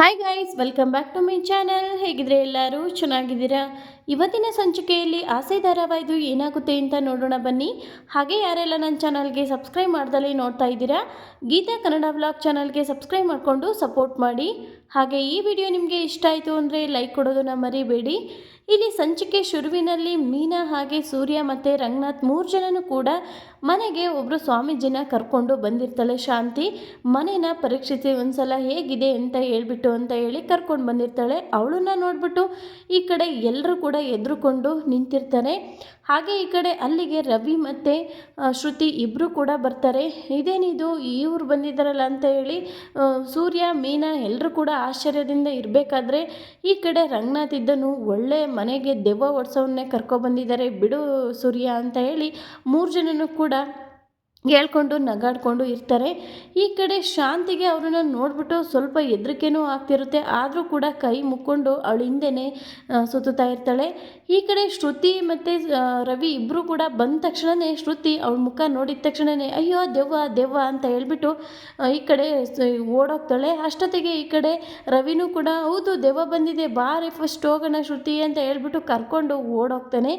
Hi guys welcome back to my channel ಹೇಗಿದ್ರೆ ಎಲ್ಲರೂ ಚೆನ್ನಾಗಿದ್ದೀರಾ? ಇವತ್ತಿನ ಸಂಚಿಕೆಯಲ್ಲಿ ಆಸೆ ಧಾರಾವಾಹಿದು ಏನಾಗುತ್ತೆ ಅಂತ ನೋಡೋಣ ಬನ್ನಿ. ಹಾಗೆ ಯಾರೆಲ್ಲ ನನ್ನ ಚಾನಲ್ಗೆ ಸಬ್ಸ್ಕ್ರೈಬ್ ಮಾಡ್ದಲ್ಲಿ ನೋಡ್ತಾ ಇದ್ದೀರಾ, ಗೀತಾ ಕನ್ನಡ ವ್ಲಾಗ್ ಚಾನಲ್ಗೆ ಸಬ್ಸ್ಕ್ರೈಬ್ ಮಾಡಿಕೊಂಡು ಸಪೋರ್ಟ್ ಮಾಡಿ. ಹಾಗೆ ಈ ವಿಡಿಯೋ ನಿಮಗೆ ಇಷ್ಟ ಆಯಿತು ಅಂದರೆ ಲೈಕ್ ಕೊಡೋದನ್ನು ಮರಿಬೇಡಿ. ಇಲ್ಲಿ ಸಂಚಿಕೆ ಶುರುವಿನಲ್ಲಿ ಮೀನಾ ಹಾಗೆ ಸೂರ್ಯ ಮತ್ತು ರಂಗನಾಥ್ ಮೂರು ಜನನೂ ಕೂಡ ಮನೆಗೆ ಒಬ್ಬರು ಸ್ವಾಮೀಜಿನ ಕರ್ಕೊಂಡು ಬಂದಿರ್ತಾಳೆ. ಶಾಂತಿ, ಮನೇನ ಪರೀಕ್ಷಿಸಿ ಒಂದ್ಸಲ ಹೇಗಿದೆ ಅಂತ ಹೇಳ್ಬಿಟ್ಟು ಅಂತ ಹೇಳಿ ಕರ್ಕೊಂಡು ಬಂದಿರ್ತಾಳೆ. ಅವಳನ್ನ ನೋಡ್ಬಿಟ್ಟು ಈ ಕಡೆ ಎಲ್ಲರೂ ಕೂಡ ಎದುರುಕೊಂಡು ನಿಂತಿರ್ತಾರೆ. ಹಾಗೆ ಈ ಕಡೆ ಅಲ್ಲಿಗೆ ರವಿ ಮತ್ತು ಶ್ರುತಿ ಇಬ್ಬರು ಕೂಡ ಬರ್ತಾರೆ. ಇದೇನಿದು? ಇವ್ರು ಬಂದಿದ್ದಾರಲ್ಲ ಅಂತ ಹೇಳಿ ಸೂರ್ಯ, ಮೀನಾ ಎಲ್ಲರೂ ಕೂಡ ಆಶ್ಚರ್ಯದಿಂದ ಇರಬೇಕಾದ್ರೆ, ಈ ಕಡೆ ರಂಗನಾಥ್ ಇದ್ದನು ಒಳ್ಳೆ ಮನೆಗೆ ದೆವ್ವ ಓಡಿಸೋವನ್ನೇ ಕರ್ಕೊಬಂದಿದ್ದಾರೆ ಬಿಡು ಸೂರ್ಯ ಅಂತ ಹೇಳಿ ಮೂರು ಜನನೂ ಕೂಡ ಹೇಳ್ಕೊಂಡು ನಗಾಡಿಕೊಂಡು ಇರ್ತಾರೆ. ಈ ಕಡೆ ಶಾಂತಿಗೆ ಅವ್ರನ್ನ ನೋಡ್ಬಿಟ್ಟು ಸ್ವಲ್ಪ ಹೆದರಿಕೆನೂ ಆಗ್ತಿರುತ್ತೆ. ಆದರೂ ಕೂಡ ಕೈ ಮುಕ್ಕೊಂಡು ಅವಳ ಹಿಂದೆನೇ ಸುತ್ತುತ್ತಾ ಇರ್ತಾಳೆ. ಈ ಕಡೆ ಶ್ರುತಿ ಮತ್ತು ರವಿ ಇಬ್ಬರು ಕೂಡ ಬಂದ ತಕ್ಷಣವೇ ಶ್ರುತಿ ಅವಳ ಮುಖ ನೋಡಿದ ತಕ್ಷಣವೇ ಅಯ್ಯೋ, ದೆವ್ವ ದೆವ್ವ ಅಂತ ಹೇಳ್ಬಿಟ್ಟು ಈ ಕಡೆ ಓಡೋಗ್ತಾಳೆ. ಅಷ್ಟೊತ್ತಿಗೆ ಈ ಕಡೆ ರವಿನೂ ಕೂಡ, ಹೌದು, ದೆವ್ವ ಬಂದಿದೆ ಬಾರೆ ಫಸ್ಟ್ ಹೋಗೋಣ ಶ್ರುತಿ ಅಂತ ಹೇಳ್ಬಿಟ್ಟು ಕರ್ಕೊಂಡು ಓಡೋಗ್ತಾನೆ.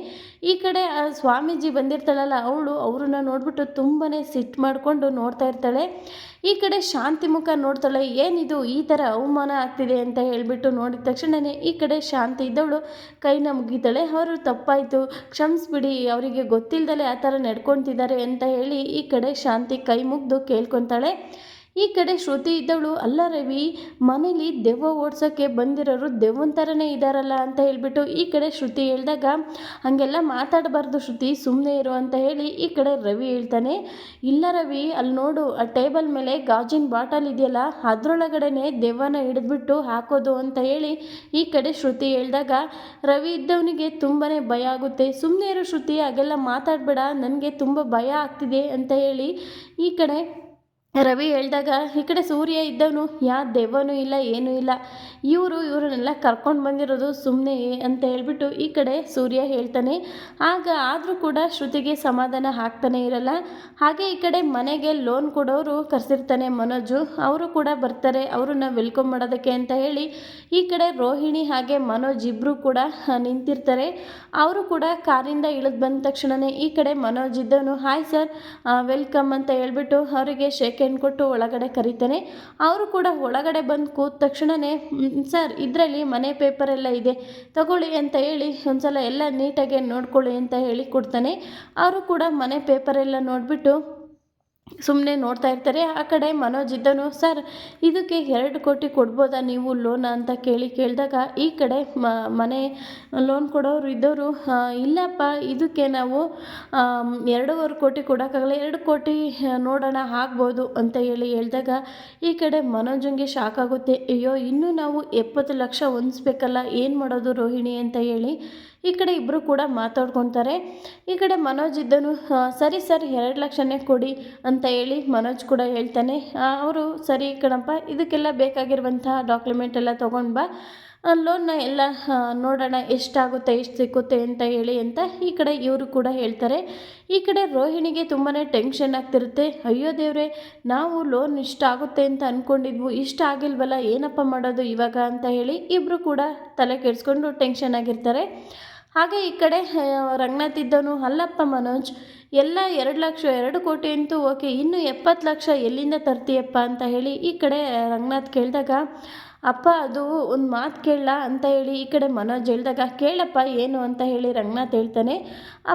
ಈ ಕಡೆ ಸ್ವಾಮೀಜಿ ಬಂದಿರ್ತಾಳಲ್ಲ, ಅವಳು ಅವ್ರನ್ನ ನೋಡ್ಬಿಟ್ಟು ತುಂಬಾ ಸಿಟ್ಟು ಮಾಡಿಕೊಂಡು ನೋಡ್ತಾ ಇರ್ತಾಳೆ. ಈ ಕಡೆ ಶಾಂತಿ ಮುಖ ನೋಡ್ತಾಳೆ. ಏನಿದು ಈ ಥರ ಅವಮಾನ ಆಗ್ತಿದೆ ಅಂತ ಹೇಳಿಬಿಟ್ಟು ನೋಡಿದ ತಕ್ಷಣವೇ ಈ ಕಡೆ ಶಾಂತಿ ಇದ್ದವಳು ಕೈನ ಮುಗಿತಾಳೆ. ಅವರು ತಪ್ಪಾಯಿತು. ಕ್ಷಮಿಸ್ಬಿಡಿ. ಅವರಿಗೆ ಗೊತ್ತಿಲ್ಲದಲೇ ಆ ಥರ ನಡ್ಕೊತಿದ್ದಾರೆ ಅಂತ ಹೇಳಿ ಈ ಕಡೆ ಶಾಂತಿ ಕೈ ಮುಗ್ದು ಕೇಳ್ಕೊತಾಳೆ. ಈ ಕಡೆ ಶ್ರುತಿ ಇದ್ದವಳು, ಅಲ್ಲ ರವಿ, ಮನೇಲಿ ದೆವ್ವ ಓಡ್ಸೋಕ್ಕೆ ಬಂದಿರೋರು ದೆವ್ವನ ಥರನೇ ಇದ್ದಾರಲ್ಲ ಅಂತ ಹೇಳಿಬಿಟ್ಟು ಈ ಕಡೆ ಶ್ರುತಿ ಹೇಳಿದಾಗ, ಹಾಗೆಲ್ಲ ಮಾತಾಡಬಾರ್ದು ಶ್ರುತಿ ಸುಮ್ಮನೆ ಇರು ಅಂತ ಹೇಳಿ ಈ ಕಡೆ ರವಿ ಹೇಳ್ತಾನೆ, ಇಲ್ಲ ರವಿ ಅಲ್ಲಿ ನೋಡು, ಆ ಟೇಬಲ್ ಮೇಲೆ ಗಾಜಿನ ಬಾಟಲ್ ಇದೆಯಲ್ಲ, ಅದರೊಳಗಡೆನೆ ದೆವ್ವನ ಹಿಡಿದ್ಬಿಟ್ಟು ಹಾಕೋದು ಅಂತ ಹೇಳಿ ಈ ಕಡೆ ಶ್ರುತಿ ಹೇಳಿದಾಗ, ರವಿ ಇದ್ದವನಿಗೆ ತುಂಬಾ ಭಯ ಆಗುತ್ತೆ ಸುಮ್ಮನೆ ಇರು ಶ್ರುತಿ, ಹಾಗೆಲ್ಲ ಮಾತಾಡಬೇಡ, ನನಗೆ ತುಂಬ ಭಯ ಆಗ್ತಿದೆ ಅಂತ ಹೇಳಿ ಈ ಕಡೆ ರವಿ ಹೇಳಿದಾಗ, ಈ ಕಡೆ ಸೂರ್ಯ ಇದ್ದವನು ಯಾವ ದೆವ್ವನೂ ಇಲ್ಲ, ಏನೂ ಇಲ್ಲ. ಇವರು ಇವರನ್ನೆಲ್ಲ ಕರ್ಕೊಂಡು ಬಂದಿರೋದು ಸುಮ್ಮನೆ ಅಂತ ಹೇಳ್ಬಿಟ್ಟು ಈ ಕಡೆ ಸೂರ್ಯ ಹೇಳ್ತಾನೆ. ಆಗ ಆದರೂ ಕೂಡ ಶ್ರುತಿಗೆ ಸಮಾಧಾನ ಆಗ್ತಾನೆ ಇರಲ್ಲ. ಹಾಗೆ ಈ ಕಡೆ ಮನೆಗೆ ಲೋನ್ ಕೊಡೋರು ಕರೆಸಿರ್ತಾನೆ ಮನೋಜು. ಅವರು ಕೂಡ ಬರ್ತಾರೆ, ಅವ್ರನ್ನ ವೆಲ್ಕಮ್ ಮಾಡೋದಕ್ಕೆ ಅಂತ ಹೇಳಿ. ಈ ಕಡೆ ರೋಹಿಣಿ ಹಾಗೆ ಮನೋಜ್ ಇಬ್ಬರು ಕೂಡ ನಿಂತಿರ್ತಾರೆ. ಅವರು ಕೂಡ ಕಾರಿಂದ ಇಳಿದು ಬಂದ ತಕ್ಷಣವೇ ಈ ಕಡೆ ಮನೋಜ್ ಇದ್ದವನು, ಹಾಯ್ ಸರ್ ವೆಲ್ಕಮ್ ಅಂತ ಹೇಳ್ಬಿಟ್ಟು ಅವರಿಗೆ ಶೇಕ್ ಹ್ಯಾಂಡ್ ಕೊಟ್ಟು ಒಳಗಡೆ ಕರೀತಾನೆ. ಅವರು ಕೂಡ ಒಳಗಡೆ ಬಂದು ಕೂತ ತಕ್ಷಣವೇ ಸರ್, ಇದರಲ್ಲಿ ಮನೆ ಪೇಪರ್ ಎಲ್ಲ ಇದೆ. ತಗೊಳ್ಳಿ ಅಂತ ಹೇಳಿ ಒಂದ್ಸಲ ಎಲ್ಲ ನೀಟಾಗಿ ನೋಡ್ಕೊಳ್ಳಿ ಅಂತ ಹೇಳಿ ಕೊಡ್ತಾನೆ. ಅವರು ಕೂಡ ಮನೆ ಪೇಪರ್ ಎಲ್ಲ ನೋಡಿಬಿಟ್ಟು ಸುಮ್ಮನೆ ನೋಡ್ತಾ ಇರ್ತಾರೆ. ಆ ಕಡೆ ಮನೋಜ್ ಇದ್ದನು, ಸರ್, ಇದಕ್ಕೆ ಎರಡು ಕೋಟಿ ಕೊಡ್ಬೋದಾ ನೀವು ಲೋನ್ ಅಂತ ಕೇಳಿ ಕೇಳಿದಾಗ, ಈ ಕಡೆ ಮನೆ ಲೋನ್ ಕೊಡೋರು ಇದ್ದವರು ಇಲ್ಲಪ್ಪ, ಇದಕ್ಕೆ ನಾವು ಎರಡೂವರೆ ಕೋಟಿ ಕೊಡೋಕ್ಕಾಗಲ್ಲ, ಎರಡು ಕೋಟಿ ನೋಡೋಣ, ಆಗ್ಬೋದು ಅಂತ ಹೇಳಿ ಹೇಳಿದಾಗ, ಈ ಕಡೆ ಮನೋಜಂಗೆ ಶಾಕ್ ಆಗುತ್ತೆ. ಅಯ್ಯೋ, ಇನ್ನೂ ನಾವು ಎಪ್ಪತ್ತು ಲಕ್ಷ ಹೊಂದಿಸ್ಬೇಕಲ್ಲ, ಏನು ಮಾಡೋದು ರೋಹಿಣಿ? ಅಂತ ಹೇಳಿ ಈ ಕಡೆ ಇಬ್ಬರು ಕೂಡ ಮಾತಾಡ್ಕೊತಾರೆ. ಈ ಕಡೆ ಮನೋಜ್ ಇದ್ದನು "ಆ, ಸರಿ ಸರ್ ಎರಡು ಲಕ್ಷನೇ ಕೊಡಿ ಅಂತ ಹೇಳಿ ಮನೋಜ್ ಕೂಡ ಹೇಳ್ತಾನೆ. ಅವರು ಸರಿ ಕಣಪ್ಪ ಇದಕ್ಕೆಲ್ಲ ಬೇಕಾಗಿರುವಂತಹ ಡಾಕ್ಯುಮೆಂಟ್ ಎಲ್ಲ ತೊಗೊಂಡು ಬಾ. ಲೋನ್ನ ಎಲ್ಲ ನೋಡೋಣ ಎಷ್ಟಾಗುತ್ತೆ ಎಷ್ಟು ಸಿಕ್ಕುತ್ತೆ ಅಂತ ಹೇಳಿ ಅಂತ ಈ ಕಡೆ ಇವರು ಕೂಡ ಹೇಳ್ತಾರೆ. ಈ ಕಡೆ ರೋಹಿಣಿಗೆ ತುಂಬಾ ಟೆನ್ಷನ್ ಆಗ್ತಿರುತ್ತೆ. ಅಯ್ಯೋ ದೇವ್ರೆ ನಾವು ಲೋನ್ ಇಷ್ಟಾಗುತ್ತೆ ಅಂತ ಅಂದ್ಕೊಂಡಿದ್ವು ಇಷ್ಟ ಆಗಿಲ್ವಲ್ಲ ಏನಪ್ಪ ಮಾಡೋದು ಇವಾಗ? ಅಂತ ಹೇಳಿ ಇಬ್ಬರು ಕೂಡ ತಲೆ ಕೆಡಿಸ್ಕೊಂಡು ಟೆನ್ಷನ್ ಆಗಿರ್ತಾರೆ. ಹಾಗೆ ಈ ಕಡೆ ರಂಗನಾಥ್ ಇದ್ದವನು ಅಲ್ಲಪ್ಪ ಮನೋಜ್, ಎಲ್ಲ ಎರಡು ಲಕ್ಷ ಎರಡು ಕೋಟಿ ಅಂತೂ ಓಕೆ, ಇನ್ನು ಎಪ್ಪತ್ತು ಲಕ್ಷ ಎಲ್ಲಿಂದ ತರ್ತೀಯಪ್ಪ ಅಂತ ಹೇಳಿ ಈ ಕಡೆ ರಂಗನಾಥ್ ಕೇಳಿದಾಗ, ಅಪ್ಪ ಅದು ಒಂದು ಮಾತು ಕೇಳಲ್ಲ ಅಂತ ಹೇಳಿ ಈ ಕಡೆ ಮನೋಜ್ ಹೇಳಿದಾಗ, ಕೇಳಪ್ಪ ಏನು ಅಂತ ಹೇಳಿ ರಂಗನಾಥ್ ಹೇಳ್ತಾನೆ,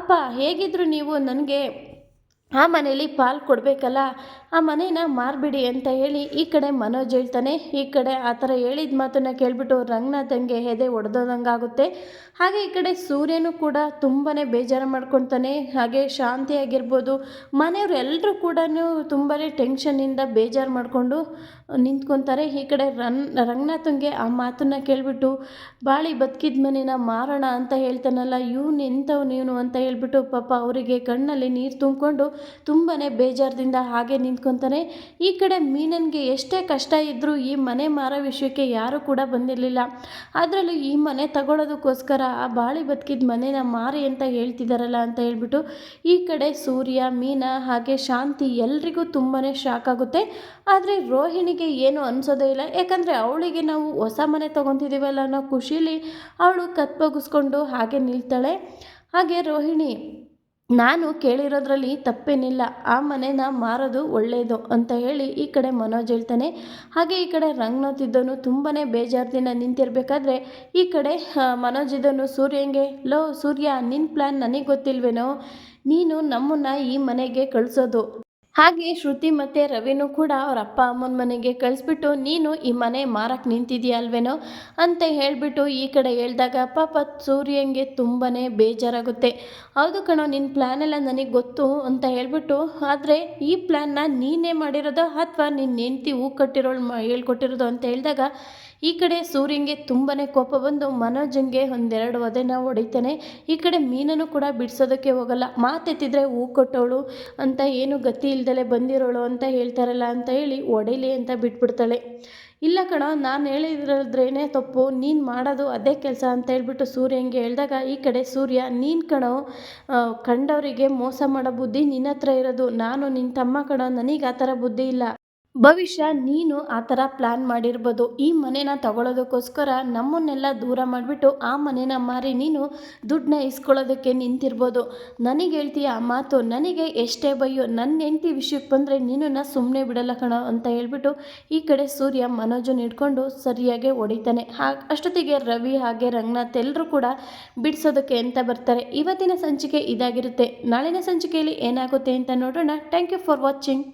ಅಪ್ಪ ಹೇಗಿದ್ರು ನೀವು ನನಗೆ ಆ ಮನೇಲಿ ಪಾಲು ಕೊಡಬೇಕಲ್ಲ? ಆ ಮನೇನ ಮಾರ್ಬಿಡಿ ಅಂತ ಹೇಳಿ ಈ ಕಡೆ ಮನೋಜ್ ಹೇಳ್ತಾನೆ. ಈ ಕಡೆ ಆ ಥರ ಹೇಳಿದ ಮಾತನ್ನು ಕೇಳಿಬಿಟ್ಟು ರಂಗನಾಥಂಗೆ ಎದೆ ಒಡೆದೋದಂಗಾಗುತ್ತೆ. ಹಾಗೆ ಈ ಕಡೆ ಸೂರ್ಯನೂ ಕೂಡ ತುಂಬಾ ಬೇಜಾರು ಮಾಡ್ಕೊತಾನೆ ಹಾಗೆ ಶಾಂತಿ ಆಗಿರ್ಬೋದು ಮನೆಯವ್ರು ಎಲ್ಲರೂ ಕೂಡ ತುಂಬಾ ಟೆನ್ಷನ್ನಿಂದ ಬೇಜಾರು ಮಾಡಿಕೊಂಡು ನಿಂತ್ಕೊತಾರೆ. ಈ ಕಡೆ ರನ್ ರಂಗನಾಥಂಗೆ ಆ ಮಾತನ್ನು ಕೇಳಿಬಿಟ್ಟು ಬಾಳಿ ಬದುಕಿದ ಮನೇನ ಮಾರೋಣ ಅಂತ ಹೇಳ್ತಾನಲ್ಲ. ಇವನು ಎಂಥವ್ನು ಇವನು ಅಂತ ಹೇಳಿಬಿಟ್ಟು ಪಾಪ ಅವರಿಗೆ ಕಣ್ಣಲ್ಲಿ ನೀರು ತುಂಬಿಕೊಂಡು ತುಂಬಾ ಬೇಜಾರದಿಂದ ಹಾಗೆ ನಿಂತ್ಕೊತಾನೆ. ಈ ಕಡೆ ಮೀನನ್ಗೆ ಎಷ್ಟೇ ಕಷ್ಟ ಇದ್ದರೂ ಈ ಮನೆ ಮಾರೋ ವಿಷಯಕ್ಕೆ ಯಾರೂ ಕೂಡ ಬಂದಿರಲಿಲ್ಲ. ಅದರಲ್ಲೂ ಈ ಮನೆ ತಗೊಳ್ಳೋದಕ್ಕೋಸ್ಕರ ಆ ಬಾಳಿ ಬದುಕಿದ ಮನೆನ ಮಾರಿ ಅಂತ ಹೇಳ್ತಿದ್ದಾರಲ್ಲ ಅಂತ ಹೇಳ್ಬಿಟ್ಟು ಈ ಕಡೆ ಸೂರ್ಯ, ಮೀನಾ ಹಾಗೆ ಶಾಂತಿ ಎಲ್ರಿಗೂ ತುಂಬಾ ಶಾಕ್ ಆಗುತ್ತೆ. ಆದರೆ ರೋಹಿಣಿಗೆ ಏನು ಅನಿಸೋದೇ ಇಲ್ಲ. ಯಾಕಂದರೆ ಅವಳಿಗೆ ನಾವು ಹೊಸ ಮನೆ ತೊಗೊತಿದ್ದೀವಲ್ಲ ಅನ್ನೋ ಖುಷೀಲಿ ಅವಳು ಕತ್ಬಗಿಸ್ಕೊಂಡು ಹಾಗೆ ನಿಲ್ತಾಳೆ. ಹಾಗೆ ರೋಹಿಣಿ ನಾನು ಕೇಳಿರೋದ್ರಲ್ಲಿ ತಪ್ಪೇನಿಲ್ಲ. ಆ ಮನೇನ ಮಾರೋದು ಒಳ್ಳೆಯದು ಅಂತ ಹೇಳಿ ಈ ಕಡೆ ಮನೋಜ್ ಹೇಳ್ತಾನೆ. ಹಾಗೆ ಈ ಕಡೆ ರಂಗನಾಥ್ ಇದ್ದವನು ತುಂಬಾ ಬೇಜಾರ್ದಿನ ನಿಂತಿರ್ಬೇಕಾದ್ರೆ ಈ ಕಡೆ ಮನೋಜ್ ಇದ್ದವನು ಸೂರ್ಯಂಗೆ ಲೋ ಸೂರ್ಯ ನಿನ್ನ ಪ್ಲ್ಯಾನ್ ನನಗೆ ಗೊತ್ತಿಲ್ವೇನೋ? ನೀನು ನಮ್ಮನ್ನು ಈ ಮನೆಗೆ ಕಳಿಸೋದು. ಹಾಗೆ ಶ್ರುತಿ ಮತ್ತು ರವಿನೂ ಕೂಡ ಅವ್ರ ಅಪ್ಪ ಅಮ್ಮನ ಮನೆಗೆ ಕಳಿಸ್ಬಿಟ್ಟು, ನೀನು ಈ ಮನೆ ಮಾರಕ್ಕೆ ನಿಂತಿದೆಯಾ ಅಲ್ವೇನೋ ಅಂತ ಹೇಳಿಬಿಟ್ಟು ಈ ಕಡೆ ಹೇಳಿದಾಗ, ಪಾಪ ಸೂರ್ಯಂಗೆ ತುಂಬಾ ಬೇಜಾರಾಗುತ್ತೆ. ಹೌದು ಕಣೋ ನಿನ್ನ ಪ್ಲ್ಯಾನ್ ಎಲ್ಲ ನನಗೆ ಗೊತ್ತು ಅಂತ ಹೇಳಿಬಿಟ್ಟು, ಆದರೆ ಈ ಪ್ಲ್ಯಾನ್ನ ನೀನೇ ಮಾಡಿರೋದು ಅಥವಾ ನಿನ್ನ ಹೆಂಡ್ತಿ ಹೂ ಕಟ್ಟಿರೋಳು ಹೇಳ್ಕೊಟ್ಟಿರೋದು? ಅಂತ ಹೇಳಿದಾಗ ಈ ಕಡೆ ಸೂರ್ಯಂಗೆ ತುಂಬಾ ಕೋಪ ಬಂದು ಮನೋಜಂಗೆ ಒಂದೆರಡು ಒದೆನ ಹೊಡಿತಾನೆ. ಈ ಕಡೆ ಮೀನನ್ನು ಕೂಡ ಬಿಡಿಸೋದಕ್ಕೆ ಹೋಗಲ್ಲ. ಮಾತೆತ್ತಿದ್ರೆ ಹೂ ಕೊಟ್ಟವಳು ಅಂತ ಏನು ಗತಿ ಇಲ್ದಲೆ ಬಂದಿರೋಳು ಅಂತ ಹೇಳ್ತಾರಲ್ಲ ಅಂತ ಹೇಳಿ ಒಡೆಯಲಿ ಅಂತ ಬಿಟ್ಬಿಡ್ತಾಳೆ. ಇಲ್ಲ ಕಣ, ನಾನು ಹೇಳಿದ್ರದ್ರೇನೆ ತಪ್ಪು. ನೀನು ಮಾಡೋದು ಅದೇ ಕೆಲಸ ಅಂತ ಹೇಳ್ಬಿಟ್ಟು ಸೂರ್ಯಂಗೆ ಹೇಳಿದಾಗ ಈ ಕಡೆ ಸೂರ್ಯ, ನೀನು ಕಣೋ ಕಂಡವರಿಗೆ ಮೋಸ ಮಾಡೋ ಬುದ್ಧಿ ನಿನ್ನ ಹತ್ರ ಇರೋದು. ನಾನು ನಿನ್ನ ತಮ್ಮ ಕಣೋ, ನನಗೆ ಆ ಥರ ಬುದ್ಧಿ ಇಲ್ಲ. ಭವಿಷ್ಯ ನೀನು ಆ ಥರ ಪ್ಲ್ಯಾನ್ ಮಾಡಿರ್ಬೋದು. ಈ ಮನೇನ ತಗೊಳ್ಳೋದಕ್ಕೋಸ್ಕರ ನಮ್ಮನ್ನೆಲ್ಲ ದೂರ ಮಾಡಿಬಿಟ್ಟು ಆ ಮನೇನ ಮಾರಿ ನೀನು ದುಡ್ಡನ್ನ ಇಸ್ಕೊಳ್ಳೋದಕ್ಕೆ ನಿಂತಿರ್ಬೋದು. ನನಗೆ ಹೇಳ್ತೀಯ ಆ ಮಾತು, ನನಗೆ ಎಷ್ಟೇ ಬೈಯೋ ನನ್ನ ಹೆಂಡತಿ ವಿಷಯಕ್ಕೆ ಬಂದರೆ ನೀನು ಸುಮ್ಮನೆ ಬಿಡಲ್ಲ ಕಣ ಅಂತ ಹೇಳ್ಬಿಟ್ಟು ಈ ಕಡೆ ಸೂರ್ಯ ಮನೋಜನ್ ಹಿಡ್ಕೊಂಡು ಸರಿಯಾಗಿ ಹೊಡಿತಾನೆ. ಹಾಗೆ ಅಷ್ಟೊತ್ತಿಗೆ ರವಿ ಹಾಗೆ ರಂಗನಾಥ್ ಎಲ್ಲರೂ ಕೂಡ ಬಿಡಿಸೋದಕ್ಕೆ ಅಂತ ಬರ್ತಾರೆ. ಇವತ್ತಿನ ಸಂಚಿಕೆ ಇದಾಗಿರುತ್ತೆ. ನಾಳಿನ ಸಂಚಿಕೆಯಲ್ಲಿ ಏನಾಗುತ್ತೆ ಅಂತ ನೋಡೋಣ. Thank you for watching